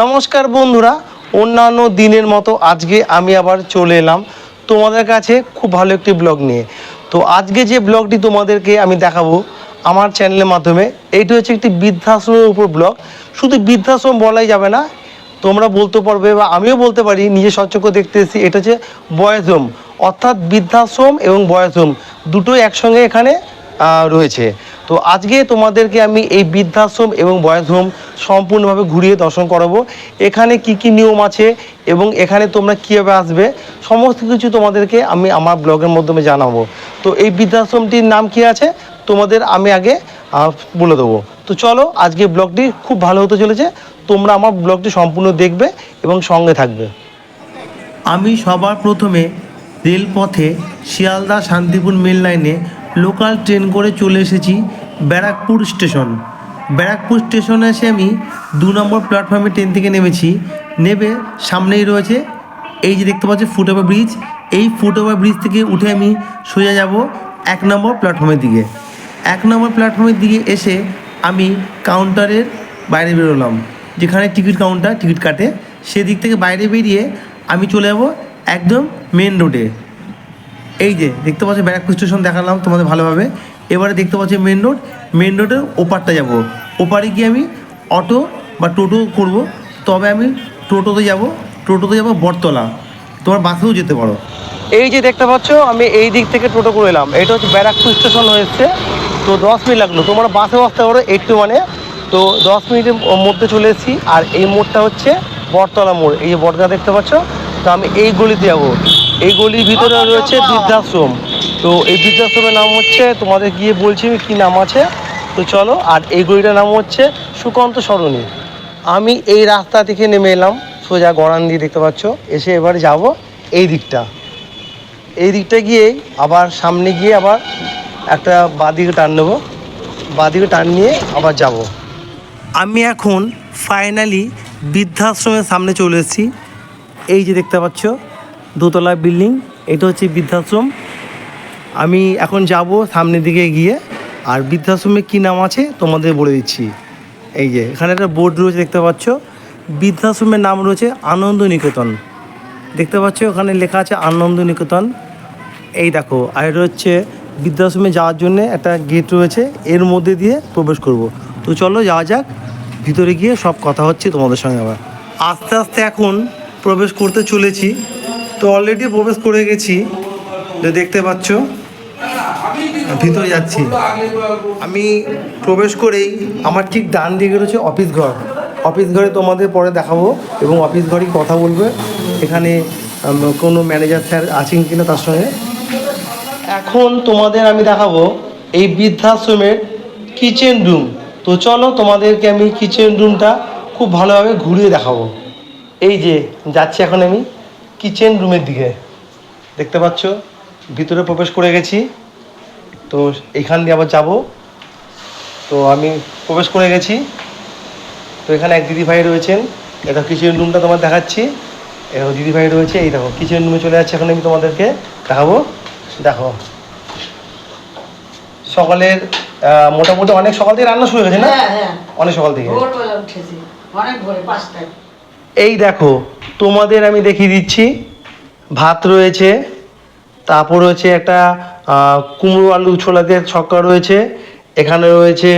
নমস্কার বন্ধুরা, অন্যান্য দিনের মতো আজকে আমি আবার চলে এলাম তোমাদের কাছে খুব ভালো একটি ব্লগ নিয়ে। তো আজকে যে ব্লগটি তোমাদেরকে আমি দেখাবো আমার চ্যানেলের মাধ্যমে, এইটি হচ্ছে একটি বৃদ্ধাশ্রমের উপর ব্লগ। শুধু বৃদ্ধাশ্রম বলাই যাবে না, তোমরা বলতে পারবে বা আমিও বলতে পারি, নিজে সচক্ষ দেখতে এসেছি, এটা হচ্ছে বয়েজ হোম অর্থাৎ বৃদ্ধাশ্রম এবং বয়েজ হোম দুটোই একসঙ্গে এখানে রয়েছে। তো আজকে তোমাদেরকে আমি এই বৃদ্ধাশ্রম এবং বয়েজ হোম সম্পূর্ণভাবে ঘুরিয়ে দর্শন করাবো। এখানে কি কি নিয়ম আছে এবং এখানে তোমরা কীভাবে আসবে, সমস্ত কিছু তোমাদেরকে আমি আমার ব্লগের মাধ্যমে জানাব। তো এই বৃদ্ধাশ্রমটির নাম কি আছে, তোমাদের আমি আগে বলে দেবো। তো চলো, আজকে ব্লগটি খুব ভালো হতে চলেছে। তোমরা আমার ব্লগটি সম্পূর্ণ দেখবে এবং সঙ্গে থাকবে। আমি সবার প্রথমে রেলপথে শিয়ালদা শান্তিপুর মেল লাইনে লোকাল ট্রেন করে চলে এসেছি ব্যারাকপুর স্টেশন। ব্যারাকপুর স্টেশনে এসে আমি দু নম্বর প্ল্যাটফর্মে ট্রেন থেকে নেমেছি। নেবে সামনেই রয়েছে, এই যে দেখতে পাচ্ছি ফুটওভার ব্রিজ এই ফুটওভার ব্রিজ থেকে উঠে আমি সোজা যাব এক নম্বর প্ল্যাটফর্মের দিকে। এক নম্বর প্ল্যাটফর্মের দিকে এসে আমি কাউন্টারের বাইরে বেরোলাম, যেখানে টিকিট কাউন্টার টিকিট কাটে। সেদিক থেকে বাইরে বেরিয়ে আমি চলে যাব একদম মেন রোডে এই যে, দেখতে পাচ্ছি ব্যারাকপুর স্টেশন দেখালাম তোমাদের ভালোভাবে। এবারে দেখতে পাচ্ছি মেন রোড মেন রোডের ওপারটা যাব। ওপারে গিয়ে আমি অটো বা টোটো করব। তবে আমি টোটোতে যাব। টোটোতে যাব বটতলা। তোমার বাসেও যেতে পারো। এই যে দেখতে পাচ্ছ, আমি এই দিক থেকে টোটো করে এলাম। এটা হচ্ছে ব্যারাকপুর স্টেশন হয়েছে। তো দশ মিনিট লাগল। তোমরা বাসে আসতে পারো একটু মানে। তো দশ মিনিটের মধ্যে চলে এসেছি। আর এই মোড়টা হচ্ছে বটতলা মোড়। এই যে বটতলা দেখতে পাচ্ছ, তো আমি এই গলিতে যাব। এই গলির ভিতরে রয়েছে বৃদ্ধাশ্রম। তো এই বৃদ্ধাশ্রমের নাম হচ্ছে তোমাদের গিয়ে বলছি কী নাম আছে। তো চলো আর এই গলিটার নাম হচ্ছে সুকান্ত সরণি। আমি এই রাস্তা থেকে নেমে এলাম সোজা গড়ান দিয়ে দেখতে পাচ্ছ। এসে এবার যাব এই দিকটা। এই দিকটা গিয়ে আবার সামনে গিয়ে আবার একটা বাদিকে টান নেব। বাদিকে টান নিয়ে আবার যাব। আমি এখন ফাইনালি বৃদ্ধাশ্রমের সামনে চলে এসেছি। এই যে দেখতে পাচ্ছ দোতলা বিল্ডিং, এটা হচ্ছে বৃদ্ধাশ্রম। আমি এখন যাব সামনের দিকে গিয়ে, আর বৃদ্ধাশ্রমে কী নাম আছে তোমাদের বলে দিচ্ছি। এই যে, এখানে একটা বোর্ড রয়েছে, দেখতে পাচ্ছ? বৃদ্ধাশ্রমের নাম রয়েছে আনন্দ নিকেতন দেখতে পাচ্ছ ওখানে লেখা আছে আনন্দ নিকেতন এই দেখো, আর এটা হচ্ছে বৃদ্ধাশ্রমে যাওয়ার জন্য একটা গেট রয়েছে, এর মধ্যে দিয়ে প্রবেশ করব। তো চলো যাওয়া যাক, ভিতরে গিয়ে সব কথা হচ্ছে তোমাদের সঙ্গে আবার। আস্তে আস্তে এখন প্রবেশ করতে চলেছি। তো অলরেডি প্রবেশ করে গেছি। দেখতে পাচ্ছ, ভিতরে যাচ্ছি। আমি প্রবেশ করেই আমার ঠিক ডান দিকে রয়েছে অফিস ঘর। অফিস ঘরে তোমাদের পরে দেখাবো এবং অফিস ঘরেই কথা বলবে। এখানে কোনো ম্যানেজার স্যার আছেন কিনা তার সঙ্গে। এখন তোমাদের আমি দেখাবো এই বৃদ্ধাশ্রমের কিচেন রুম তো চলো তোমাদেরকে আমি কিচেন রুমটা খুব ভালোভাবে ঘুরিয়ে দেখাবো। এই যে, যাচ্ছি এখন আমি। কিচেন রুমের দিকে। দেখতে পাচ্ছ ভিতরে প্রবেশ করে গেছি। তো এখান দিয়ে আবার যাব। তো আমি প্রবেশ করে গেছি। তো এখানে এক দিদি ভাই রয়েছেন এটা কিচেন রুমটা তোমার দেখাচ্ছি। এরকম দিদি ভাই রয়েছে। এই দেখো কিচেন রুমে চলে যাচ্ছে এখন আমি তোমাদেরকে দেখাবো। দেখো। সকালের মোটামুটি অনেক সকাল থেকে রান্না শুরু হয়ে গেছে না? হ্যাঁ হ্যাঁ। অনেক সকাল থেকে। এই দেখো তোমাদের আমি দেখিয়ে দিচ্ছি। ভাত রয়েছে তারপর রয়েছে একটা কুমড়ো আলু ছোলা দিয়ে ছক্কা রয়েছে। এখানে রয়েছে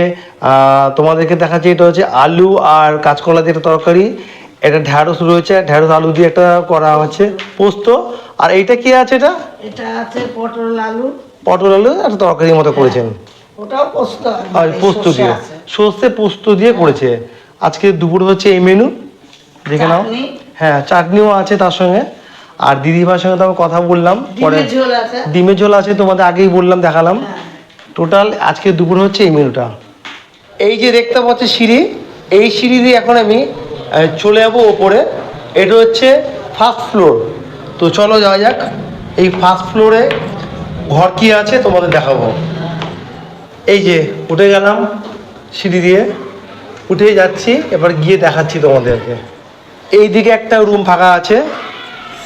তোমাদেরকে দেখাচ্ছি এটা হচ্ছে আলু আর কাঁচকলা দিয়ে একটা তরকারি। এটা ঢ্যাঁড়স রয়েছে ঢ্যাঁড়স আলু দিয়ে একটা করা হচ্ছে পোস্ত। আর এইটা কি আছে এটা? এটা আছে পটল আলু। পটল আলু একটা তরকারির মতো করেছেন। ওটাও পোস্ত আর পোস্ত সর্ষে দিয়ে। সর্ষে পোস্ত দিয়ে করেছে। আজকে দুপুর হচ্ছে এই মেনু দেখে নাও। হ্যাঁ চাটনিও আছে তার সঙ্গে। আর দিদিভার সঙ্গে তো আমি কথা বললাম পরে ডিমের ঝোল আছে তোমাদের আগেই বললাম দেখালাম। হ্যাঁ। টোটাল আজকে দুপুর হচ্ছে এই মেনুটা এই যে দেখতে পাচ্ছি সিঁড়ি এই সিঁড়ি দিয়ে এখন আমি চলে যাব ওপরে। এটা হচ্ছে ফার্স্ট ফ্লোর তো চলো যাওয়া যাক। এই ফার্স্ট ফ্লোরে ঘর কি আছে তোমাদের দেখাবো। এই যে উঠে গেলাম সিঁড়ি দিয়ে। উঠে যাচ্ছি এবার গিয়ে দেখাচ্ছি তোমাদেরকে। এই দিকে একটা রুম ফাঁকা আছে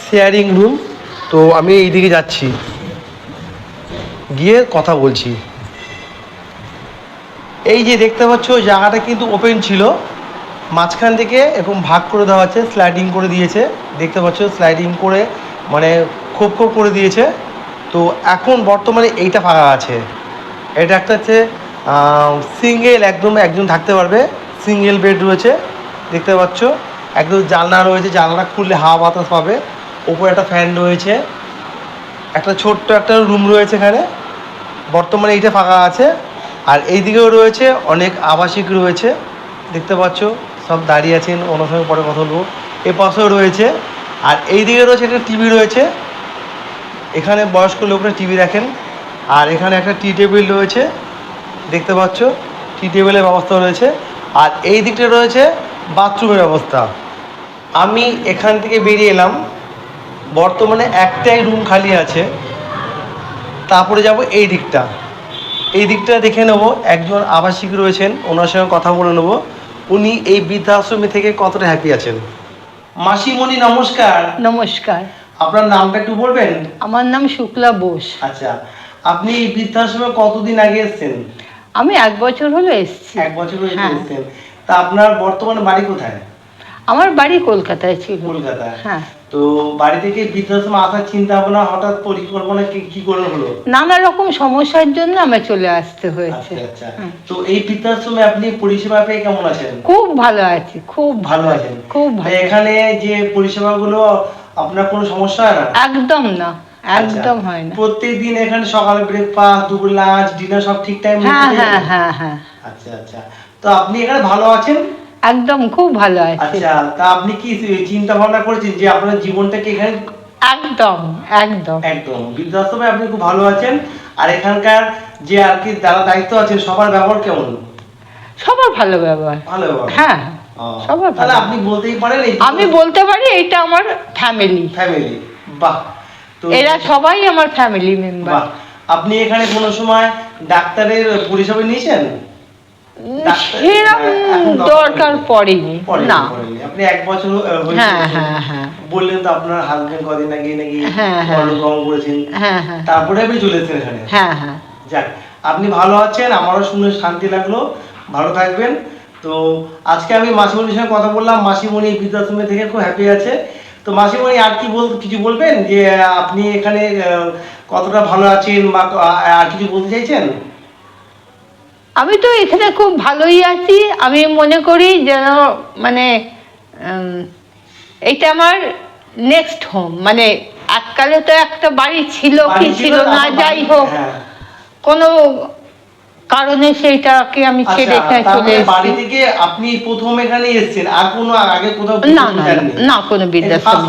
শেয়ারিং রুম তো আমি এই দিকে যাচ্ছি। গিয়ে কথা বলছি। এই যে দেখতে পাচ্ছ জায়গাটা কিন্তু ওপেন ছিল। মাঝখান থেকে এরকম ভাগ করে দেওয়া আছে স্লাইডিং করে দিয়েছে। দেখতে পাচ্ছ স্লাইডিং করে মানে খোপ খোপ করে দিয়েছে। তো এখন বর্তমানে এইটা ফাঁকা আছে। এটা একটা হচ্ছে সিঙ্গেল একদম একজন থাকতে পারবে। সিঙ্গেল বেড রয়েছে। দেখতে পাচ্ছ একদম জানলা রয়েছে জানলা খুললে হাওয়া বাতাস পাবে। ওপরে একটা ফ্যান রয়েছে। একটা ছোট্ট একটা রুম রয়েছে এখানে। বর্তমানে এইটা ফাঁকা আছে। আর এই দিকেও রয়েছে অনেক আবাসিক রয়েছে। দেখতে পাচ্ছ, সব দাঁড়িয়ে আছেন ওনার সঙ্গে পরে কথা বলব। এ পাশেও রয়েছে। আর এই দিকে রয়েছে একটা টিভি রয়েছে। এখানে বয়স্ক লোকরা টিভি দেখেন। আর এখানে একটা টি টেবিল রয়েছে। দেখতে পাচ্ছ টি টেবিলের ব্যবস্থা রয়েছে। আর এই দিকটা রয়েছে বাথরুমের ব্যবস্থা আমি এখান থেকে বেরিয়ে এলাম। বর্তমানে একটাই রুম খালি আছে। তারপরে যাব এই দিকটা। এই দিকটা দেখে নেব একজন আবাসিক রয়েছেন ওনার সঙ্গে কথা বলে নেব। উনি এই বৃদ্ধাশ্রমে থেকে কতটা হ্যাপি আছেন? মাসিমণি নমস্কার। নমস্কার। আপনার নামটা একটু বলবেন? আমার নাম শুক্লা বোস। আচ্ছা আপনি এই বৃদ্ধাশ্রমে কতদিন আগে এসেছেন? আমি এক বছর হলো এসেছি। এক বছর হয়েছে হ্যাঁ। এসেছেন। তা আপনার বর্তমানে বাড়ি কোথায়? আমার বাড়ি কলকাতায় ছিল। কলকাতায়? হ্যাঁ। তো বাড়ি থেকে বৃদ্ধাশ্রমে আসার চিন্তা ভাবনা হঠাৎ পরিকল্পনা কি কি করে হলো? নানা রকম সমস্যার জন্য আমার চলে আসতে হয়েছে। আচ্ছা আচ্ছা। তো এই বৃদ্ধাশ্রমে আপনি পরিষেবা পেয়ে কেমন আছেন? খুব ভালো আছি খুব ভালো। আছেন? খুব ভালো। এখানে যে পরিষেবাগুলো আপনার কোনো সমস্যা? হয় না একদম না একদম আচ্ছা। হয় না। প্রত্যেক দিন এখানে সকালে ব্রেকফাস্ট দুপুর লাঞ্চ ডিনার সব ঠিক টাইম হ্যাঁ হ্যাঁ হ্যাঁ হ্যাঁ। আচ্ছা আচ্ছা। তো আপনি এখানে ভালো আছেন? একদম খুব ভালো আছি। আচ্ছা তা আপনি কি চিন্তা ভাবনা করেছেন যে আপনার জীবনটাকে এখানে একদম একদম। একদম। বৃদ্ধাশ্রমে আপনি খুব ভালো আছেন। আর এখানকার যে আর কি যারা দায়িত্ব আছেন সবার ব্যবহার কেমন? সবার ভালো ব্যবহার। ভালো ব্যবহার? হ্যাঁ সবার তাহলে আপনি বলতেই পারেন আমি বলতে পারি এটা আমার ফ্যামিলি ফ্যামিলি বাহ। তো এরা সবাই আমার ফ্যামিলি মেম্বার বাহ। আপনি এখানে কোনো সময় ডাক্তারের পরিষেবা নিয়েছেন? সেরকম দরকার পড়েনি। না। আপনি এক বছর হ্যাঁ হ্যাঁ হ্যাঁ বললেন তো আপনার হাজবেন্ড কদিন আগে নাকি হ্যাঁ, হ্যাঁ। করেছেন হ্যাঁ হ্যাঁ। তারপরে আপনি চলে এসেছেন এখানে। হ্যাঁ হ্যাঁ। যাক আপনি ভালো আছেন আমারও শুনে শান্তি লাগল। ভালো থাকবেন। তো আজকে আমি মাসিমণির সঙ্গে কথা বললাম। মাসিমণি বৃদ্ধাশ্রমে থেকে খুব হ্যাপি আছে। তো মাসিমণি আর কি বল কিছু বলবেন? যে আপনি এখানে কতটা ভালো আছেন বা আর কিছু বলতে চাইছেন? আমি তো এখানে খুব ভালোই আছি। আমি মনে করি যেন মানে এইটা আমার নেক্সট হোম মানে এককালে তো একটা বাড়ি ছিল কি ছিল না যাই হোক। হ্যাঁ। কোনো কারণে সেইটাকে আমি ছেড়ে আচ্ছা, এখানে চলে মানে বাড়ি এসেছি থেকে আপনি প্রথম এখানে এসেছেন আর কোনো আগে কোথাও না না না কোনো বৃদ্ধাশ্রম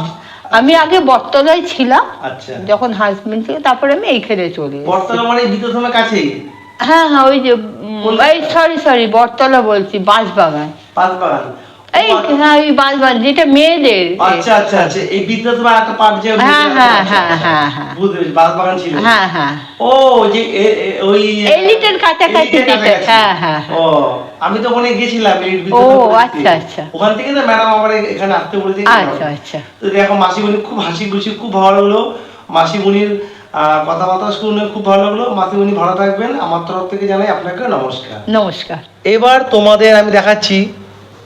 আমি আগে বটতলায় ছিলাম আচ্ছা। যখন হাজবেন্ড ছিল তারপরে আমি এইখানে চলে বর্তমানে মানে বৃদ্ধাশ্রমের কাছেই? হ্যাঁ হ্যাঁ ওই যে এই সরি সরি বটতলা বলছি বাঁশবাগান। পাঁচবাগান এই হ্যাঁ ওই বাঁশবাগান যেটা মেয়েদের। আচ্ছা আচ্ছা আচ্ছা এই বৃদ্ধাশ্রমের একটা পার্ট যে হ্যাঁ, হ্যাঁ, হ্যাঁ, হ্যাঁ, হ্যাঁ। বুঝতে ছিল। হ্যাঁ হ্যাঁ। ও যে এ- এ- ওই এলিটের কাছাকাছি যেটা, হ্যাঁ, হ্যাঁ, হ্যাঁ। ও আমি তো ওখানে গেছিলাম ও, আচ্ছা, আচ্ছা। ওখান থেকে তো ম্যাডাম আমার এখানে আসতে বলেছে আচ্ছা আচ্ছা। তো দেখো মাসিমণি খুব হাসি খুশি খুব ভালো হলো। মাসিমণির কথাবার্তা শুনে খুব ভালো লাগল। মাসিমণি ভালো থাকবেন। আমার তরফ থেকে জানাই আপনাকে নমস্কার। নমস্কার। এবার তোমাদের আমি দেখাচ্ছি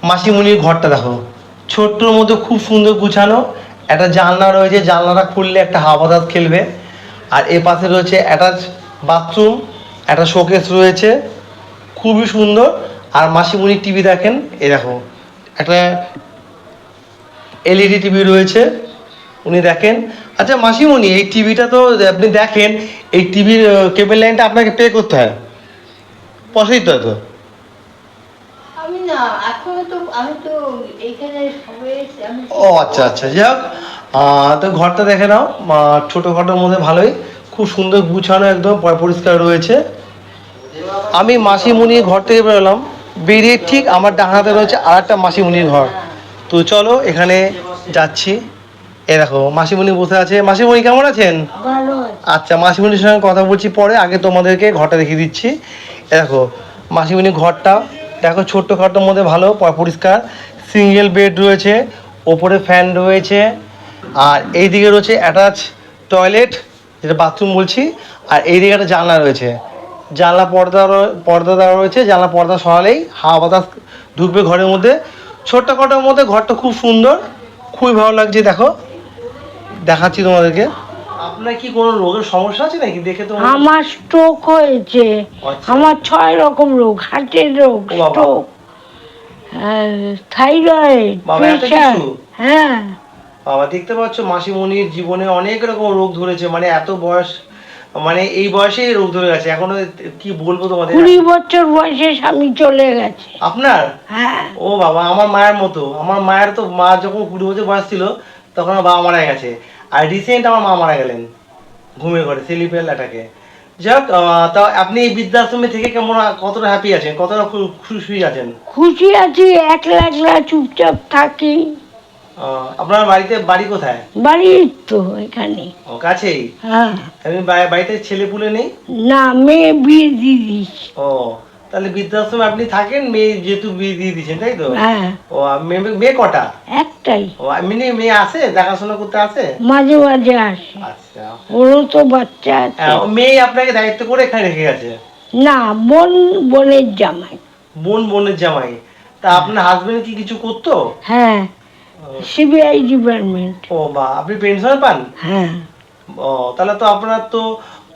মাসিমণির ঘরটা দেখো। ছোট্টর মধ্যে খুব সুন্দর গুছানো। একটা জানলা রয়েছে জানলাটা খুললে একটা হাওয়া বাতাস খেলবে। আর এ পাশে রয়েছে অ্যাটাচ বাথরুম একটা শোকেস রয়েছে। খুবই সুন্দর। আর মাসিমণি টিভি দেখেন এ দেখো। একটা এলইডি টিভি রয়েছে। উনি দেখেন। আচ্ছা মাসিমণি এই টিভিটা তো আপনি দেখেন এই টিভির কেবল লাইনটা আপনাকে পে করতে হয়। পয়সা দিতে হয় তো আমি না এখনও তো আমি এইখানে ও আচ্ছা আচ্ছা যাই হোক। তো ঘরটা দেখে নাও। ছোটোখাটোর মধ্যে ভালোই। খুব সুন্দর গুছানো একদম পরিষ্কার রয়েছে। আমি মাসিমণির ঘর থেকে বেরোলাম বেরিয়ে ঠিক আমার ডান হাতে রয়েছে আর একটা মাসিমণির ঘর। তো চলো এখানে যাচ্ছি। এ দেখো মাসিমণি বসে আছে। মাসিমণি কেমন আছেন? আচ্ছা মাসিমণির সঙ্গে কথা বলছি পরে আগে তোমাদেরকে ঘরটা দেখিয়ে দিচ্ছি। এ দেখো মাসিমণির ঘরটা দেখো ছোট্ট খাটোর মধ্যে ভালো পরিষ্কার। সিঙ্গেল বেড রয়েছে ওপরে ফ্যান রয়েছে আর এই দিকে রয়েছে অ্যাটাচ টয়লেট যেটা বাথরুম বলছি আর এই দিকে একটা জানলা রয়েছে। জানলা পর্দা পর্দা দেওয়া রয়েছে জানলা পর্দা সরালেই হাওয়া বাতাস ঢুকবে ঘরের মধ্যে। ছোট্ট খাটোর মধ্যে ঘরটা খুব সুন্দর খুবই ভালো লাগছে দেখো। দেখাচ্ছি তোমাদেরকে। আপনার কি কোনো রোগের সমস্যা আছে নাকি? দেখে তো আমার স্ট্রোক হয়েছে। আচ্ছা। আমার ছয় রকম রোগ হার্টের রোগ স্ট্রোক থাইরয়েড এত প্রেশার হ্যাঁ। বাবা দেখতে পাচ্ছ মাসিমণির জীবনে অনেক রকম রোগ ধরেছে। মানে এত বয়স মানে এই বয়সেই রোগ ধরে গেছে। এখনও কি বলব তোমাদের? কুড়ি বছর বয়সে স্বামী চলে গেছে। আপনার? হ্যাঁ। ও বাবা আমার মায়ের মতো। আমার মায়ের তো মা যখন কুড়ি বছর বয়স ছিল তখন বাবা মারা গেছে। আর রিসেন্ট আমার মা মারা গেলেন। ঘুমিয়ে ঘরে সেলিপেল অ্যাটাকে যাক তা আপনি এই বৃদ্ধাশ্রমে থেকে কেমন কতটা হ্যাপি আছেন? কতটা খুশি আছেন? খুশি আছি একলা একলা চুপচাপ থাকি। আপনার বাড়িতে বাড়ি কোথায়? বাড়ির তো এখানে। ও কাছেই? হ্যাঁ। বাড়িতে ছেলে পুলে নেই? না মেয়ে বিয়ে দিয়ে ও তাহলে বৃদ্ধাশ্রমে আপনি থাকেন মেয়ে যেহেতু বিয়ে দিয়ে দিয়েছেন তাই তো? হ্যাঁ। ও মেয়ে মেয়ে কটা? একটাই। ও এমনি মেয়ে আসে দেখাশোনা করতে আসে মাঝে মাঝে আসে। আচ্ছা। ওরও তো বাচ্চা আছে। হ্যাঁ, ও মেয়ে আপনাকে দায়িত্ব করে এখানে রেখে গেছে? না বোন বোনের জামাই। বোন বোনের জামাই। তা আপনার হাজবেন্ড কি কিছু করতো? হ্যাঁ সিবিআই ডিপার্টমেন্ট ও বা আপনি পেনশন পান? হ্যাঁ। ও তাহলে তো আপনার তো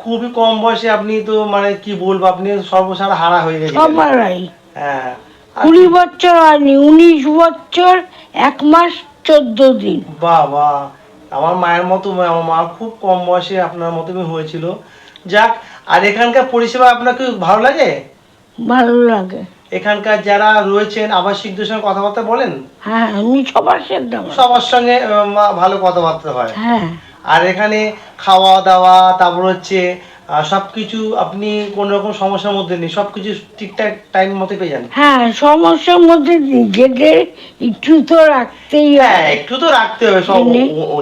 খুবই কম বয়সে আপনি তো মানে কি বলব আপনি সর্বসারা হারা হয়ে গেছেন। সবারই হ্যাঁ। কুড়ি বছর হয়নি উনিশ বছর এক মাস চোদ্দ দিন। বাবা আমার মায়ের মতো আমার মা খুব কম বয়সে আপনার মতো হয়েছিল। যাক আর এখানকার পরিষেবা আপনাকে ভালো লাগে? ভালো লাগে। এখানকার যারা রয়েছেন আবাসিকদের সঙ্গে কথাবার্তা বলেন? হ্যাঁ আমি সবার সাথে সবার সঙ্গে ভালো কথাবার্তা হয়। হ্যাঁ। আর এখানে খাওয়া দাওয়া তারপর হচ্ছে আহ, সবকিছু আপনি কোনো রকম সমস্যার মধ্যে নেই সবকিছু ঠিকঠাক টাইম মতো পেয়ে যান। হ্যাঁ সমস্যার মধ্যে নিজেদের একটু তো রাখতেই হ্যাঁ। একটু তো রাখতে হবে সব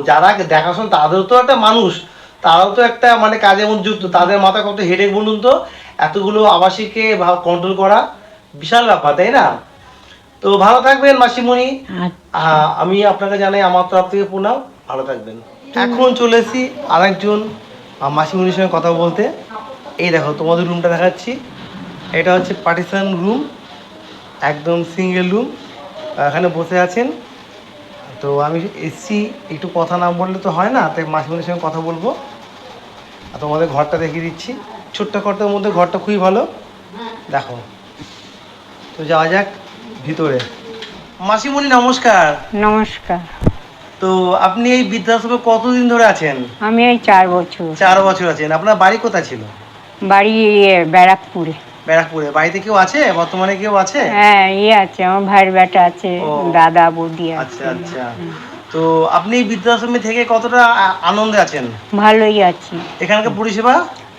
যারা দেখাশোনা তাদেরও তো একটা মানুষ তারাও তো একটা মানে কাজে মধ্যে যুক্ত তাদের মাথায় কত হেডেক বলুন তো এতগুলো আবাসিককে কন্ট্রোল করা বিশাল ব্যাপার তাই না? তো ভালো থাকবেন মাসিমণি। আমি আপনাকে জানাই আমার তরফ থেকে প্রণাম ভালো থাকবেন। এখন চলে এসেছি আরেকজন আহ, মাসিমণির সঙ্গে কথা বলতে। এই দেখো তোমাদের রুমটা দেখাচ্ছি। এটা হচ্ছে পার্টিশন রুম একদম সিঙ্গেল রুম এখানে বসে আছেন। তো আমি এসছি একটু কথা না বললে তো হয় না তাই মাসিমণির সঙ্গে কথা বলব। আর তোমাদের ঘরটা দেখিয়ে দিচ্ছি। ছোট্ট ঘরটার মধ্যে ঘরটা খুবই ভালো। দেখো তো যাওয়া যাক ভিতরে। মাসিমণি নমস্কার। নমস্কার। তো আপনি এই বৃদ্ধাশ্রমে কতদিন ধরে আছেন? আমি এই চার বছর। চার বছর আছেন। আপনার বাড়ি কোথায় ছিল? বাড়ি ব্যারাকপুরে। ব্যারাকপুরে। বাড়িতে কেউ আছে? বর্তমানে কেউ আছে? হ্যাঁ ইয়ে আছে। আমার ভাইয়ের বেটা আছে দাদা বৌদি আচ্ছা আছে। আচ্ছা তো আপনি এই বৃদ্ধাশ্রমে থেকে কতটা আনন্দে আছেন? ভালোই আছি। এখানকার পরিষেবা?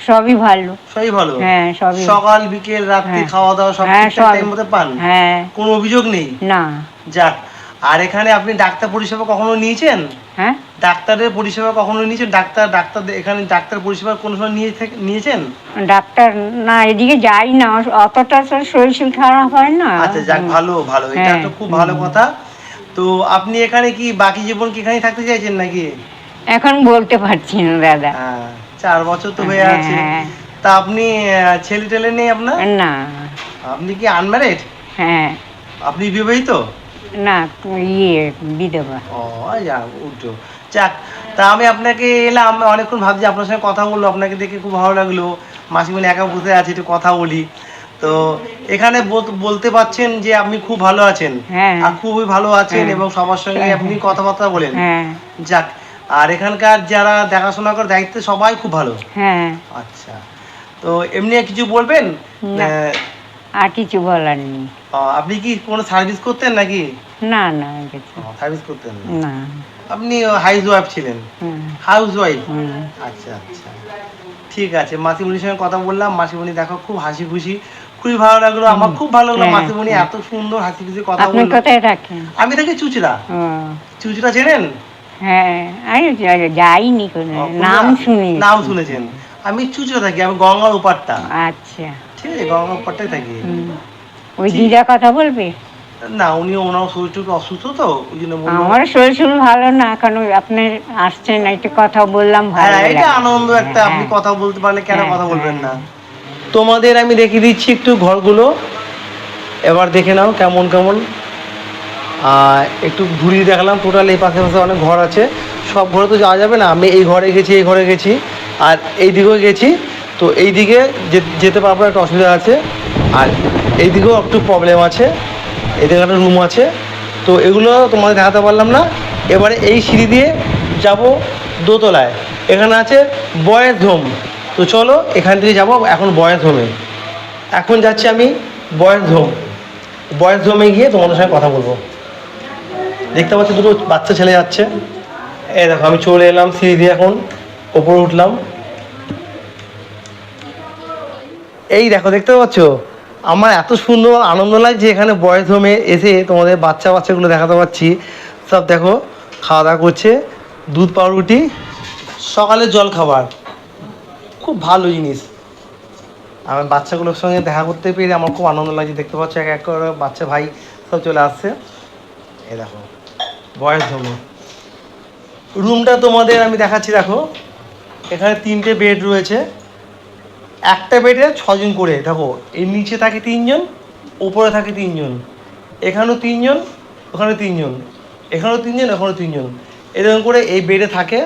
সবই ভালো। সবই ভালো? হ্যাঁ সবই। সকাল বিকেল রাত্রি হ্যাঁ। খাওয়া দাওয়া সব হ্যাঁ টাইম মতো পান? হ্যাঁ। কোনো অভিযোগ নেই? না। যাক আর এখানে আপনি ডাক্তার পরিষেবা কখনো নিয়েছেন? হ্যাঁ। ডাক্তারের পরিষেবা কখনো নিয়েছেন? ডাক্তার ডাক্তার এখানে ডাক্তার পরিষেবা কোনো সময় নিয়ে নিয়েছেন? ডাক্তার না এদিকে যাই না অতটা তো শরীর খারাপ হয় না। আচ্ছা যাক ভালো ভালো। এটা হ্যাঁ, তো খুব ভালো কথা। তো আপনি এখানে কি বাকি জীবন কি এখানে থাকতে চাইছেন নাকি? এখন বলতে পারছি না দাদা। হ্যাঁ চার বছর তো হয়ে আছে। হ্যাঁ। তা আপনি ছেলে টেলে নেই আপনার? না। আপনি কি আনম্যারিড হ্যাঁ। আপনি বিবাহিত? না ইয়ে বিধবা। ও যা উল্টো যাক তা আমি আপনাকে এলাম অনেকক্ষণ ভাবছি আপনার সঙ্গে কথা বলল আপনাকে দেখে খুব ভালো লাগল। মাসিমণি একা বসে আছে একটু কথা বলি। তো এখানে বলতে পাচ্ছেন যে আপনি খুব ভালো আছেন। হ্যাঁ। আর খুবই ভালো আছেন হ্যাঁ। এবং সবার সঙ্গে হ্যাঁ। আপনি কথাবার্তা বলেন। যাক আর এখানকার যারা দেখাশোনা করার দায়িত্ব সবাই খুব ভালো। হ্যাঁ। আচ্ছা। তো এমনি কিছু বলবেন? আর কিছু বলার নেই। আপনি কি কোনো সার্ভিস করতেন নাকি? না না কিছু সার্ভিস করতেন না। আপনি হাউস ওয়াইফ ছিলেন হাউস ওয়াইফ আচ্ছা আচ্ছা। ঠিক আছে মাসিমণির সঙ্গে কথা বললাম। মাসিমণি দেখো খুব হাসি খুশি খুবই ভালো লাগল। আমার খুব ভালো লাগল হ্যাঁ, মাসিমণি এত সুন্দর হাসি খুশি কথা বলল। কোথায় থাকেন? আমি থাকি চুচড়া। চুচড়া চেনেন? হ্যাঁ আমি যাইনি কোনো। নাম শুনি নাম শুনেছেন। আমি চুচড়া থাকি আমি গঙ্গার উপারটা আচ্ছা। ঠিক আছে উপারটাই থাকি। ওই দিদা কথা বলবে? না উনি ওনার একটু অসুস্থ তো ওই জন্য আমার শরীর শরীর ভালো না এখন আপনি আসছেন একটু কথা বললাম ভালো হ্যাঁ এটা আনন্দ একটা আপনি হ্যাঁ। কথা বলতে পারলে কেন হ্যাঁ, কথা বলবেন না? হ্যাঁ। তোমাদের আমি দেখিয়ে দিচ্ছি একটু ঘরগুলো। এবার দেখে নাও কেমন কেমন। আর একটু ঘুরিয়ে দেখালাম টোটাল এই পাশে পাশে অনেক ঘর আছে। সব ঘরে তো যাওয়া যাবে না আমি এই ঘরে গেছি এই ঘরে গেছি আর এই দিকেও গেছি। তো এই দিকে যেতে পারব একটা অসুবিধা আছে। আর এই দিকেও একটু প্রবলেম আছে। এদিকে একটা রুম আছে। তো এগুলো তোমাদের দেখাতে পারলাম না। এবারে এই সিঁড়ি দিয়ে যাব দোতলায়। এখানে আছে বয়েজ হোম। তো চলো, এখান থেকে যাব এখন বয়েজ হোমে। এখন যাচ্ছি আমি বয়েজ হোম। বয়েজ হোমে গিয়ে তোমাদের সঙ্গে কথা বলব। দেখতে পাচ্ছি দুটো বাচ্চা ছেলে যাচ্ছে। এই দেখো, আমি চলে এলাম সিঁড়ি দিয়ে এখন। ওপরে উঠলাম। এই দেখো, দেখতে পাচ্ছ? আমার এত সুন্দর আনন্দ লাগছে এখানে বয়স হোমে এসে তোমাদের বাচ্চা বাচ্চাগুলো দেখাতে পাচ্ছি। সব দেখো, খাওয়া দাওয়া করছে, দুধ, পাউরুটি সকালে জল খাবার। খুব ভালো জিনিস। আমার বাচ্চাগুলোর সঙ্গে দেখা করতে পেরে আমার খুব আনন্দ লাগছে। দেখতে পাচ্ছ, এক এক করে বাচ্চা ভাই সব চলে আসছে। এই দেখো বয়স হোমে রুমটা তোমাদের আমি দেখাচ্ছি, দেখো। এখানে তিনটে বেড রয়েছে। একটা বেডে ছজন করে, দেখো, এর নিচে থাকে তিনজন, উপরে থাকে তিনজন, এখানেও তিনজন ওখানে তিনজন, এখানেও তিনজন এখানেও তিনজন। এরকম করে এই বেডে থাকে।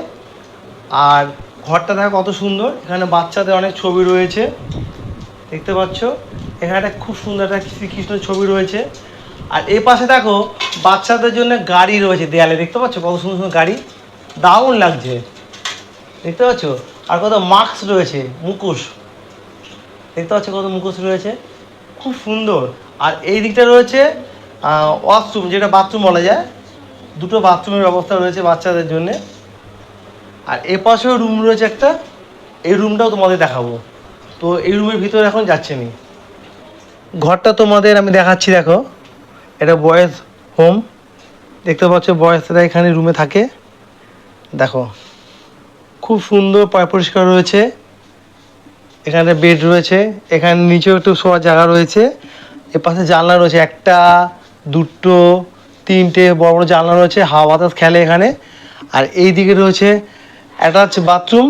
আর ঘরটা দেখো কত সুন্দর, এখানে বাচ্চাদের অনেক ছবি রয়েছে, দেখতে পাচ্ছ? এখানে একটা খুব সুন্দর একটা শ্রীকৃষ্ণ ছবি রয়েছে। আর এই পাশে দেখো, বাচ্চাদের জন্য গাড়ি রয়েছে দেয়ালে, দেখতে পাচ্ছ কত সুন্দর সুন্দর গাড়ি? দারুণ লাগছে, দেখতে পাচ্ছ? আর কত মাস্ক রয়েছে, মুখোশ। দেখতে পাচ্ছ কত মুখোশ রয়েছে? খুব সুন্দর। আর এই দিকটা রয়েছে ওয়াশরুম যেটা বাথরুম বলা যায়। দুটো বাথরুমের ব্যবস্থা রয়েছে বাচ্চাদের জন্য। আর এ পাশেও রুম রয়েছে একটা। এই রুমটাও তোমাদের দেখাবো। তো এই রুমের ভিতরে এখন যাচ্ছে আমি। ঘরটা তোমাদের আমি দেখাচ্ছি, দেখো। এটা বয়েজ হোম দেখতে পাচ্ছ বয়েজরা এখানে রুমে থাকে। দেখো, খুব সুন্দর পরিষ্কার রয়েছে। এখানে বেড রয়েছে, এখানে নিচেও একটু শোয়ার জায়গা রয়েছে, এ পাশে জানলা রয়েছে, একটা, দুটো, তিনটে বড় বড় জানলা রয়েছে, হাওয়া বাতাস খেলে এখানে। আর এই দিকে রয়েছে অ্যাটাচ বাথরুম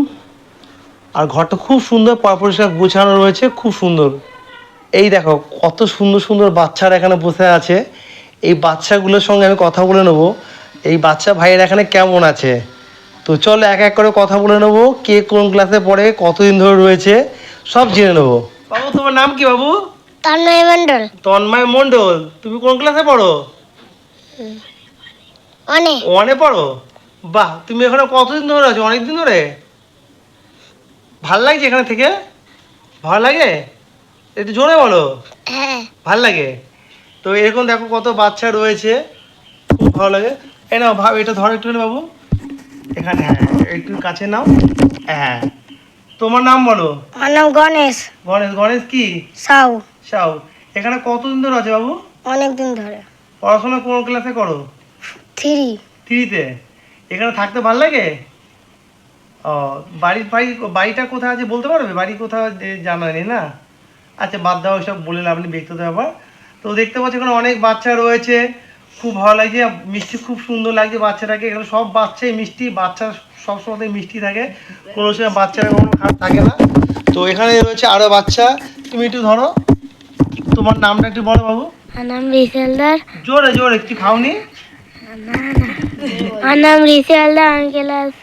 আর ঘরটা খুব সুন্দর পরিষ্কার গোছানো রয়েছে, খুব সুন্দর। এই দেখো, কত সুন্দর সুন্দর বাচ্চারা এখানে বসে আছে। এই বাচ্চাগুলোর সঙ্গে আমি কথা বলে নেব। এই বাচ্চা ভাইয়ের এখানে কেমন আছে? তো চলো এক এক করে কথা বলে নেব, কে কোন ক্লাসে পড়ে, কতদিন ধরে রয়েছে সব জেনে নেব। বাবু তোমার নাম কি বাবু? তন্ময় মণ্ডল। তন্ময় মণ্ডল তুমি কোন ক্লাসে পড়ো? অনেক ওয়ানে পড়ো? বাহ তুমি এখানে কতদিন ধরে আছো? অনেক দিন ধরে? ভালো লাগছে এখানে থেকে? ভালো লাগে? একটু জোরে বলো। হ্যাঁ। ভালো লাগে? তো এরকম দেখো কত বাচ্চা রয়েছে। খুব ভালো লাগে। এই নাও ভাব এটা ধরো একটু বাবু। এখানে হ্যাঁ একটু কাছে নাও। হ্যাঁ। তোমার নাম বলো? আমার নাম গণেশ। গণেশ গণেশ কি? সাউ। সাউ। এখানে কতদিন ধরে আছে বাবু? অনেক দিন ধরে। পড়াশোনা কোন ক্লাসে করো? থ্রি। থ্রিতে। এখানে থাকতে ভালো লাগে? ও বাড়ির বাড়ি বাড়িটা কোথায় আছে বলতে পারবে? বাড়ি কোথাও জানা নেই না? আচ্ছা বাদ দাও সব বলে লাভ নেই ব্যক্তিগত ব্যাপার তো দেখতে পাচ্ছি এখানে অনেক বাচ্চা রয়েছে। খুব ভালো লাগছে মিষ্টি খুব সুন্দর লাগছে বাচ্চাটাকে। এখানে সব বাচ্চাই মিষ্টি বাচ্চা সব সময় মিষ্টি থাকে। কোনো সময় বাচ্চারা কোনো খারাপ থাকে না। তো এখানে রয়েছে আরও বাচ্চা। তুমি একটু ধরো। তোমার নামটা একটু বলো বাবু। আমার নাম রিসেলদার জোরে জোরে একটু খাওনি? আমার নাম রিসেলদার আমি ক্লাস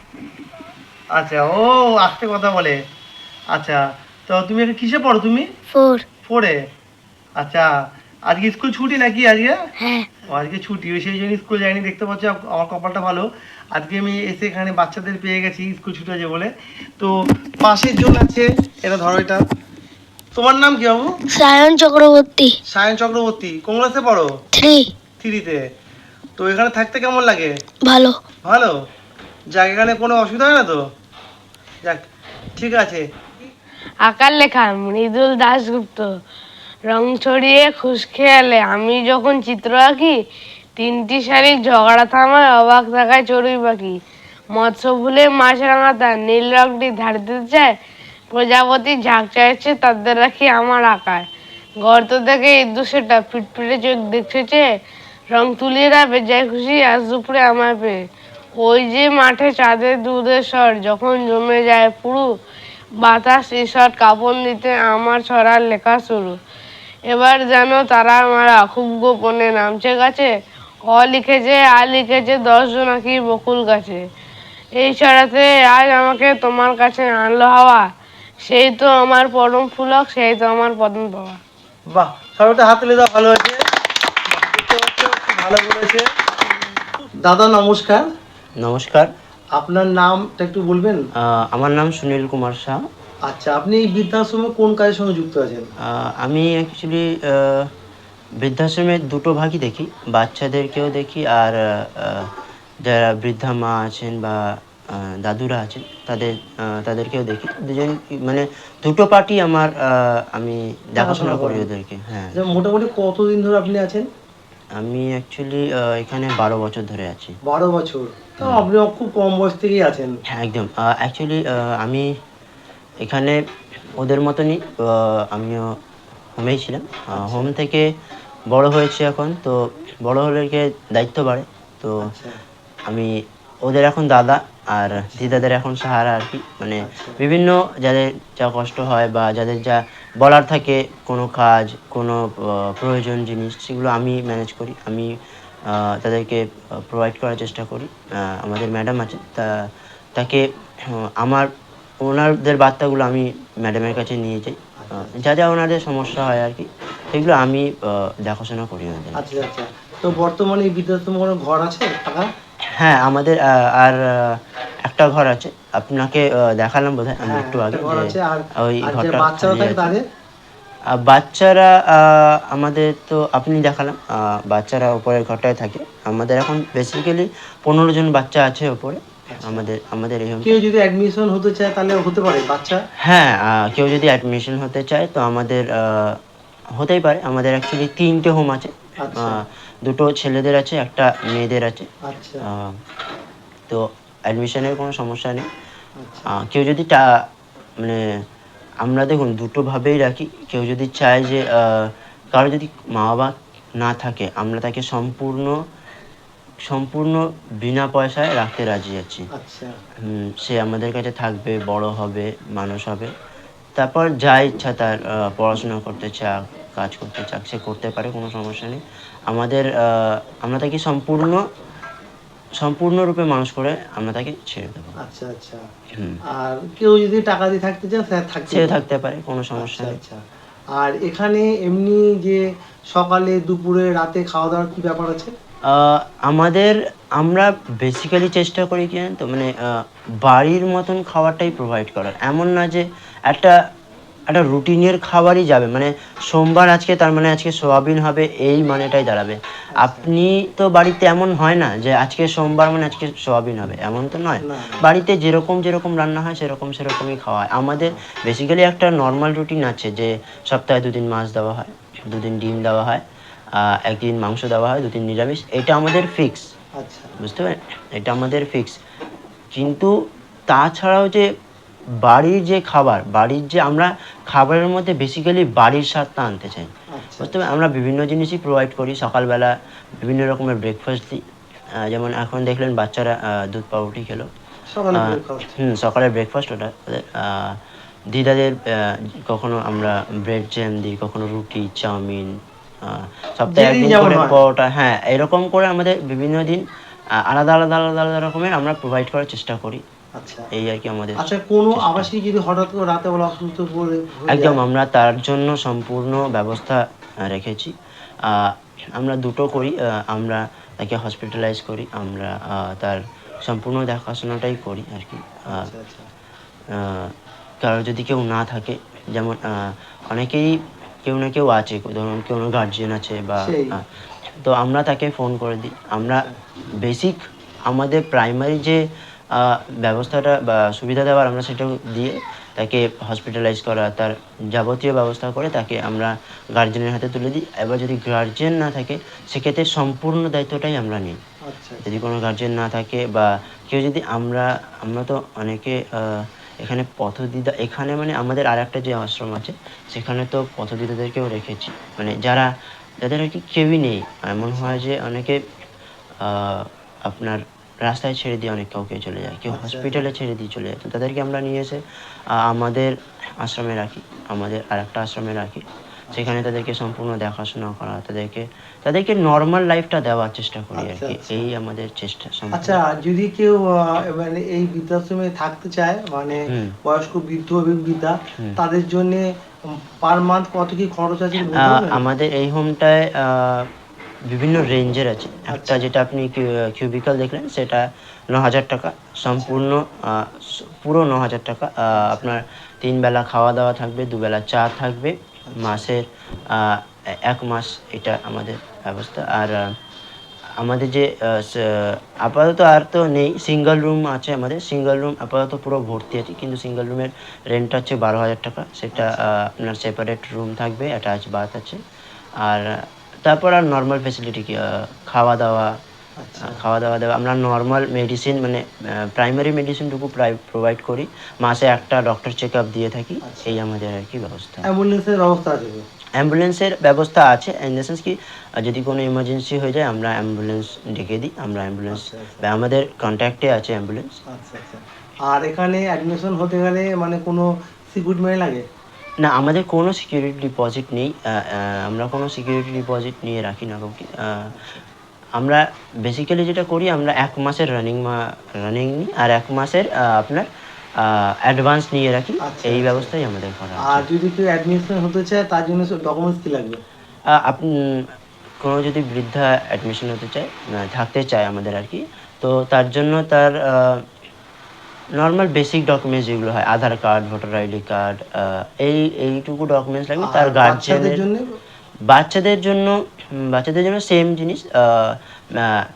আচ্ছা ও আস্তে কথা বলে। আচ্ছা তো তুমি কিসে পড়ো তুমি? ফোর। ফোরে। আচ্ছা আজকে স্কুল ছুটি নাকি আজকে? হ্যাঁ। ও আজকে ছুটি ওই সেই জন্য স্কুল যাইনি। দেখতে পাচ্ছি আমার কপালটা ভালো। আজকে আমি এসে এখানে বাচ্চাদের পেয়ে গেছি স্কুল ছুটি আছে বলে। তো পাশের জন আছে এটা ধরো এটা। তোমার নাম কি বাবু? সায়ন চক্রবর্তী। সায়ন চক্রবর্তী। কোন ক্লাসে পড়ো? থ্রি থ্রিতে তো এখানে থাকতে কেমন লাগে? ভালো। ভালো? যাক এখানে কোনো অসুবিধা হয় না তো? যাক ঠিক আছে। আকার লেখা মৃদুল দাশগুপ্ত। রং ছড়িয়ে খুশ খেয়ালে। আমি যখন চিত্র আঁকি, তিনটি শাড়ির ঝগড়া থামায়, অবাক থাকায় চড়ুই পাখি। মৎস্য ভুলে মাছ রাঙাতা নীল রংটি ধারতে চায়, প্রজাপতি ঝাঁক চাইছে তাদের রাখি আমার আকার। গর্ত থেকে ইঁদুর সেটা ফিটফিটে চোখ দেখছে চেয়ে রং তুলিরা বেজায় খুশি, আজ দুপুরে আমায় পেয়ে। ওই যে মাঠে চাঁদের দুধের স্বর, যখন জমে যায় পুরু, বাতাস ঈশ্বর কাপড় দিতে আমার ছড়ার লেখা শুরু। এবার যেন তারা মারা খুব গোপনে নামছে গাছে। অ লিখেছে আ লিখেছে দশজন জোনাকি বকুল গাছে। এই ছড়াতে আজ আমাকে তোমার কাছে আনলো হাওয়া। সেই তো আমার পরম ফুলক সেই তো আমার পদম পাওয়া। বাহ সবাইটা হাত তুলে দাও ভালো হয়েছে। ভালো বলেছে দাদা নমস্কার। নমস্কার। আপনার নামটা একটু বলবেন? আমার নাম সুনীল কুমার শাহ। আচ্ছা আপনি এই বৃদ্ধাশ্রমে কোন কাজের সঙ্গে যুক্ত আছেন? আমি অ্যাকচুয়ালি বৃদ্ধাশ্রমে দুটো ভাগই দেখি। বাচ্চাদেরকেও দেখি আর যারা বৃদ্ধা মা আছেন বা দাদুরা আছেন তাদের তাদেরকেও দেখি। দুজন মানে দুটো পার্টি আমার আমি দেখাশোনা করি ওদেরকে হ্যাঁ। আচ্ছা, মোটামুটি কতদিন ধরে আপনি আছেন? আমি অ্যাকচুয়ালি এখানে বারো বছর ধরে আছি। বারো বছর। তো আপনি খুব কম বয়স থেকেই আছেন। হ্যাঁ একদম। অ্যাকচুয়ালি আমি এখানে ওদের মতনই আমিও হোমেই ছিলাম। হোম থেকে বড় হয়েছে এখন তো বড় হলে গিয়ে দায়িত্ব বাড়ে। তো আচ্ছা। আমি ওদের এখন দাদা আর দিদাদের এখন সাহারা আর কি। মানে বিভিন্ন যাদের যা কষ্ট হয় বা যাদের যা বলার থাকে কোনো কাজ কোনো প্রয়োজন জিনিস সেগুলো আমি ম্যানেজ করি। আমি তাদেরকে প্রোভাইড করার চেষ্টা করি। আমাদের ম্যাডাম আছে। তা তাকে আমার ওনাদের বার্তাগুলো আমি ম্যাডামের কাছে নিয়ে যাই। যা যা ওনাদের সমস্যা হয় আর কি। সেগুলো আমি দেখাশোনা করি ওনাদের। আচ্ছা আচ্ছা। তো বর্তমানে এই বৃদ্ধাশ্রমে কোনো ঘর আছে টাকা হ্যাঁ আমাদের আর একটা ঘর আছে। আপনাকে দেখালাম বোধহয় আমি হ্যাঁ, একটু আগে ঘর আছে আর ওই ঘরটা বাচ্চারা থাকে আছে। তাদের? বাচ্চারা আহ, আমাদের তো আপনি দেখালাম আহ, বাচ্চারা উপরের ঘরটায় থাকে। আমাদের এখন বেসিক্যালি পনেরো জন বাচ্চা আছে ওপরে। আমাদের আমাদের এই কেউ যদি অ্যাডমিশন হতে চায় তাহলে হতে পারে বাচ্চা? হ্যাঁ কেউ যদি অ্যাডমিশন হতে চায় তো আমাদের হতেই পারে। আমাদের অ্যাকচুয়ালি তিনটে হোম আছে। আচ্ছা। দুটো ছেলেদের আছে একটা মেয়েদের আছে। আচ্ছা। তো অ্যাডমিশনের কোনো সমস্যা নেই। আচ্ছা। কেউ যদি টা মানে আমরা দেখুন দুটো ভাবেই রাখি। কেউ যদি চায় যে আহ, কারও যদি মা বাবা না থাকে আমরা তাকে সম্পূর্ণ সম্পূর্ণ বিনা পয়সায় রাখতে রাজি আছি। আচ্ছা। হুম, সে আমাদের কাছে থাকবে বড় হবে মানুষ হবে। তারপর যা ইচ্ছা তার পড়াশোনা করতে চাক কাজ করতে চাক সে করতে পারে কোনো সমস্যা নেই। আমাদের আমরা তাকে সম্পূর্ণ সম্পূর্ণরূপে মানুষ করে আমরা তাকে ছেড়ে দেবো। আচ্ছা আচ্ছা। আর কেউ যদি টাকা দিয়ে থাকতে চায় স্যার থাকতে সে পারে। থাকতে পারে কোনো সমস্যা আচ্ছা নেই। আচ্ছা। আর এখানে এমনি যে সকালে দুপুরে রাতে খাওয়া দাওয়ার কি ব্যাপার আছে? আমাদের আমরা বেসিক্যালি চেষ্টা করি কি জানেন তো মানে আহ, বাড়ির মতন খাবারটাই প্রোভাইড করার। এমন না যে একটা একটা রুটিনের খাবারই যাবে। মানে সোমবার আজকে তার মানে আজকে সোয়াবিন হবে এই মানেটাই দাঁড়াবে। আপনি তো বাড়িতে এমন হয় না যে আজকে সোমবার মানে আজকে সোয়াবিন হবে। এমন তো নয়। বাড়িতে যেরকম যেরকম রান্না হয় সেরকম সেরকমই খাওয়া হয়। আমাদের বেসিক্যালি একটা নর্মাল রুটিন আছে যে সপ্তাহে দুদিন মাছ দেওয়া হয় দুদিন ডিম দেওয়া হয়। একদিন মাংস দেওয়া হয় দুদিন নিরামিষ। এটা আমাদের ফিক্স আচ্ছা। বুঝতে পারেন এটা আমাদের ফিক্স কিন্তু তাছাড়াও যে বাড়ির যে খাবার বাড়ির যে আমরা খাবারের মধ্যে বেসিক্যালি বাড়ির স্বাদটা আনতে চাই। আচ্ছা। বুঝতে পারেন আমরা বিভিন্ন জিনিসই প্রোভাইড করি। সকালবেলা বিভিন্ন রকমের ব্রেকফাস্ট দিই যেমন এখন দেখলেন বাচ্চারা দুধ পাউরুটি খেলো। হুম সকালের ব্রেকফাস্ট ওটা। দিদাদের কখনো আমরা ব্রেড জ্যাম দিই কখনো রুটি চাউমিন। সপ্তাহে একদিন করে পরোটা হ্যাঁ এরকম করে আমাদের বিভিন্ন দিন আলাদা আলাদা আলাদা আলাদা রকমের আমরা প্রোভাইড করার চেষ্টা করি। আচ্ছা। এই আর কি আমাদের আচ্ছা কোনো আবাসিক যদি হঠাৎ করে রাতে বলা অসুস্থ পড়ে একদম আমরা তার জন্য সম্পূর্ণ ব্যবস্থা রেখেছি। আমরা দুটো করি আমরা তাকে হসপিটালাইজ করি আমরা তার সম্পূর্ণ দেখাশোনাটাই করি আর কি। আচ্ছা আচ্ছা। কারও যদি কেউ না থাকে যেমন আহ, অনেকেই কেউ না কেউ আছে ধরুন কেউ গার্জিয়ান আছে বা তো আমরা তাকে ফোন করে দিই। আমরা বেসিক আমাদের প্রাইমারি যে ব্যবস্থাটা বা সুবিধা দেওয়ার আমরা সেটা দিয়ে তাকে হসপিটালাইজ করা তার যাবতীয় ব্যবস্থা করে তাকে আমরা গার্জেনের হাতে তুলে দিই। এবার যদি গার্জেন না থাকে সেক্ষেত্রে সম্পূর্ণ দায়িত্বটাই আমরা নিই। আচ্ছা। যদি কোনো গার্জেন না থাকে বা কেউ যদি আমরা আমরা তো অনেকে আহ, এখানে পথদিদা এখানে মানে আমাদের আর একটা যে আশ্রম আছে সেখানে তো পথদিদাদেরকেও রেখেছি। মানে যারা যাদের আর কি কেউই নেই। এমন হয় যে অনেকে আহ, আপনার রাস্তায় ছেড়ে দিয়ে অনেক কাউকে চলে যায়। কেউ হসপিটালে ছেড়ে দিয়ে চলে যায়। তো তাদেরকে আমরা নিয়ে এসে আমাদের আশ্রমে রাখি। আমাদের আর একটা আশ্রমে রাখি। সেখানে তাদেরকে সম্পূর্ণ দেখাশোনা করা তাদেরকে তাদেরকে নর্মাল লাইফটা দেওয়ার চেষ্টা করি আর আচ্ছা, কি। আচ্ছা। এই আমাদের চেষ্টা আচ্ছা যদি কেউ মানে এই বৃদ্ধাশ্রমে থাকতে চায় মানে বয়স্ক বৃদ্ধ এবং বৃদ্ধা তাদের জন্য পার মান্থ কত কি খরচ আছে? আমাদের এই হোমটায় বিভিন্ন রেঞ্জের আছে। আচ্ছা। একটা যেটা আপনি কিউবিক্যাল দেখলেন সেটা ন হাজার টাকা। সম্পূর্ণ পুরো ন হাজার টাকা আহ, আপনার তিন বেলা খাওয়া দাওয়া থাকবে দুবেলা চা থাকবে মাসের এক মাস এটা আমাদের ব্যবস্থা। আর আমাদের যে আপাতত আর তো নেই সিঙ্গেল রুম আছে আমাদের। সিঙ্গেল রুম আপাতত পুরো ভর্তি আছে, কিন্তু সিঙ্গেল রুমের রেন্ট হচ্ছে বারো হাজার টাকা। সেটা আপনার সেপারেট রুম থাকবে অ্যাটাচ বাথ আছে। আর, তারপর আর নর্মাল ফেসিলিটি কি খাওয়া দাওয়া খাওয়া দাওয়া দেওয়া আমরা নর্মাল মেডিসিন মানে প্রাইমারি মেডিসিনটুকু প্রোভাইড করি। মাসে একটা ডক্টর চেক আপ দিয়ে থাকি। আচ্ছা। এই আমাদের আর কি ব্যবস্থা। অ্যাম্বুলেন্সের ব্যবস্থা আছে অ্যাম্বুলেন্সের ব্যবস্থা আছে। ইন দ্য সেন্স কি যদি কোনো ইমার্জেন্সি হয়ে যায় আমরা অ্যাম্বুলেন্স ডেকে দিই। আমরা অ্যাম্বুলেন্স আচ্ছা, আচ্ছা। বা আমাদের কন্ট্যাক্টে আছে অ্যাম্বুলেন্স। আচ্ছা আচ্ছা। আর এখানে অ্যাডমিশন হতে গেলে মানে কোনো সিকিউরিটি মানি লাগে? না আমাদের কোনো সিকিউরিটি ডিপোজিট নেই। আমরা কোনো সিকিউরিটি ডিপোজিট নিয়ে রাখি না কাউকে। আমরা বেসিক্যালি যেটা করি আমরা এক মাসের রানিং রানিং নিই আর এক মাসের আপনার অ্যাডভান্স নিয়ে রাখি। আচ্ছা, এই আচ্ছা। ব্যবস্থাই আমাদের করা আর যদি কেউ অ্যাডমিশন হতে চায় তার জন্য ডকুমেন্টস কি লাগবে? আপনি কোনো যদি বৃদ্ধা অ্যাডমিশন হতে চায় থাকতে চায় আমাদের আর কি তো তার জন্য তার নর্মাল বেসিক ডকুমেন্টস যেগুলো হয় Aadhaar card voter ID card এই এইটুকু ডকুমেন্টস লাগবে। তার গার্জিয়ানের জন্য? বাচ্চাদের জন্য বাচ্চাদের জন্য সেম জিনিস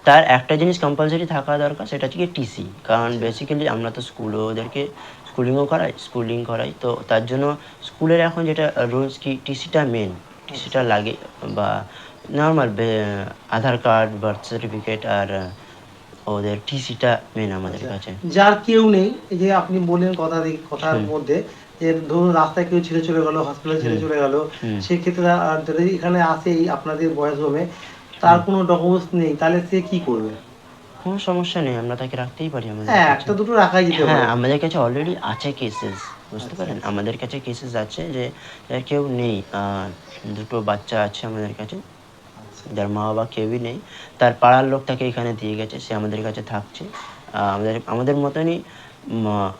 তার একটা জিনিস কম্পালসারি থাকা দরকার সেটা হচ্ছে টিসি কারণ বেসিক্যালি আমরা তো স্কুলও ওদেরকে স্কুলিংও করাই স্কুলিং করাই তো তার জন্য স্কুলের এখন যেটা রুলস কি টিসিটা মেন টিসিটা লাগে বা normal Aadhaar card birth certificate আর ওদের টিসিটা মেন আমাদের কাছে। যার কেউ নেই এই যে আপনি বললেন কথা কথার মধ্যে ধরুন রাস্তায় কেউ ছেড়ে চলে গেল হসপিটালে ছেড়ে চলে গেল সেক্ষেত্রে যদি এখানে আসে এই আপনাদের বয়স হোমে তার কোনো ডকুমেন্টস নেই তাহলে সে কি করবে? কোনো সমস্যা নেই আমরা তাকে রাখতেই পারি আমাদের হ্যাঁ। একটা দুটো রাখাই যেতে হ্যাঁ পারে আমাদের কাছে অলরেডি আছে কেসেস বুঝতে পারেন? আমাদের কাছে কেসেস আছে যে কেউ নেই দুটো বাচ্চা আছে আমাদের কাছে যার মা বাবা কেউই নেই তার পাড়ার লোক তাকে এখানে দিয়ে গেছে সে আমাদের কাছে থাকছে। আমাদের আমাদের মতনই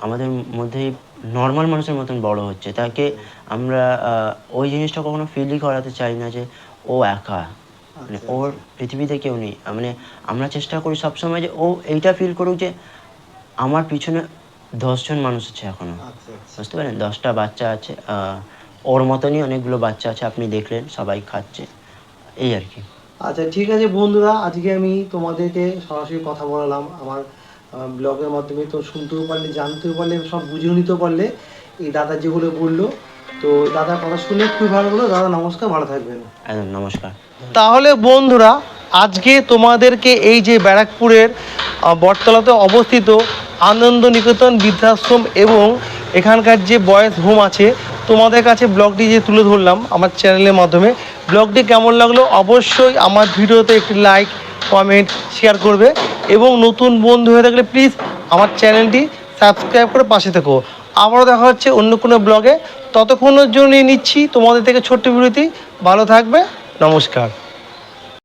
আমাদের মধ্যেই নর্মাল মানুষের মতন বড় হচ্ছে। তাকে আমরা ওই জিনিসটা কখনো ফিলই করাতে চাই না যে ও একা। মানে ওর পৃথিবীতে কেউ নেই। মানে আমরা চেষ্টা করি সবসময় যে ও এইটা ফিল করুক যে আমার পিছনে দশজন মানুষ আছে এখনও। আচ্ছা আচ্ছা। বুঝতে পারেন দশটা বাচ্চা আছে আহ, ওর মতনই অনেকগুলো বাচ্চা আছে আপনি দেখলেন সবাই খাচ্ছে। এই আর কি। আচ্ছা ঠিক আছে বন্ধুরা আজকে আমি তোমাদেরকে সরাসরি কথা বলালাম। আমার ব্লগের মাধ্যমে তো শুনতেও পারলে জানতেও পারলে সব বুঝেও নিতেও পারলে। এই দাদা যেগুলো বলল তো দাদার কথা শুনে খুবই ভালো লাগল। দাদা নমস্কার ভালো থাকবেন। একদম নমস্কার। তাহলে বন্ধুরা আজকে তোমাদেরকে এই যে ব্যারাকপুরের বটতলাতে অবস্থিত আনন্দ নিকেতন বৃদ্ধাশ্রম এবং এখানকার যে বয়েজ হোম আছে তোমাদের কাছে ব্লগটি যে তুলে ধরলাম আমার চ্যানেলের মাধ্যমে ব্লগটি কেমন লাগল অবশ্যই আমার ভিডিওতে একটি লাইক কমেন্ট শেয়ার করবে। এবং নতুন বন্ধু হয়ে থাকলে প্লিজ আমার চ্যানেলটি সাবস্ক্রাইব করে পাশে থেকো। আবারও দেখা হচ্ছে অন্য কোনো ব্লগে ততক্ষণের জন্যই নিচ্ছি তোমাদের থেকে ছোট্ট বিরতি। ভালো থাকবে। নমস্কার।